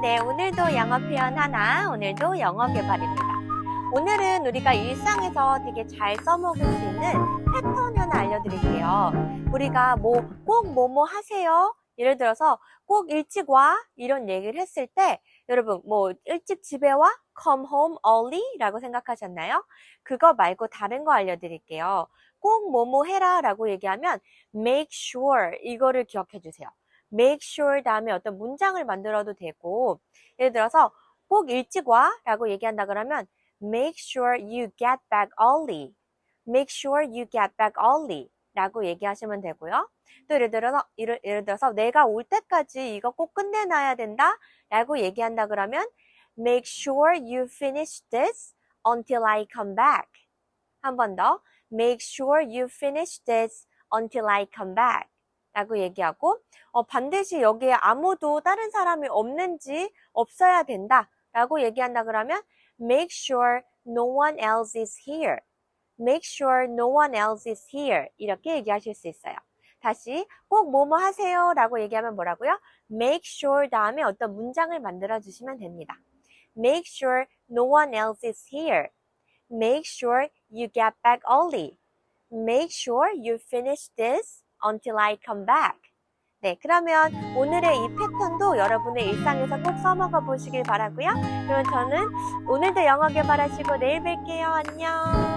네, 오늘도 영어 표현 하나, 오늘도 영어 개발입니다. 오늘은 우리가 일상에서 되게 잘 써먹을 수 있는 패턴 하나 알려드릴게요. 우리가 뭐, 꼭 뭐뭐 하세요? 예를 들어서 꼭 일찍 와? 이런 얘기를 했을 때, 여러분, 뭐, 일찍 집에 와? come home early? 라고 생각하셨나요? 그거 말고 다른 거 알려드릴게요. 꼭 뭐뭐 해라 라고 얘기하면 make sure 이거를 기억해 주세요. Make sure 다음에 어떤 문장을 만들어도 되고 예를 들어서 꼭 일찍 와 라고 얘기한다 그러면 make sure you get back early make sure you get back early 라고 얘기하시면 되고요. 또 예를 들어서 예를, 예를 들어서 내가 올 때까지 이거 꼭 끝내놔야 된다 라고 얘기한다 그러면 make sure you finish this until I come back 한 번 더 make sure you finish this until I come back 라고 얘기하고 어, 반드시 여기에 아무도 다른 사람이 없는지 없어야 된다 라고 얘기한다 그러면 make sure no one else is here make sure no one else is here 이렇게 얘기하실 수 있어요 다시 꼭 뭐뭐 하세요 라고 얘기하면 뭐라고요? make sure 다음에 어떤 문장을 만들어 주시면 됩니다 make sure no one else is here make sure you get back early make sure you finish this until I come back. 네, 그러면 오늘의 이 패턴도 여러분의 일상에서 꼭 써먹어 보시길 바라고요. 그러면 저는 오늘도 영어 개발하시고 내일 뵐게요. 안녕.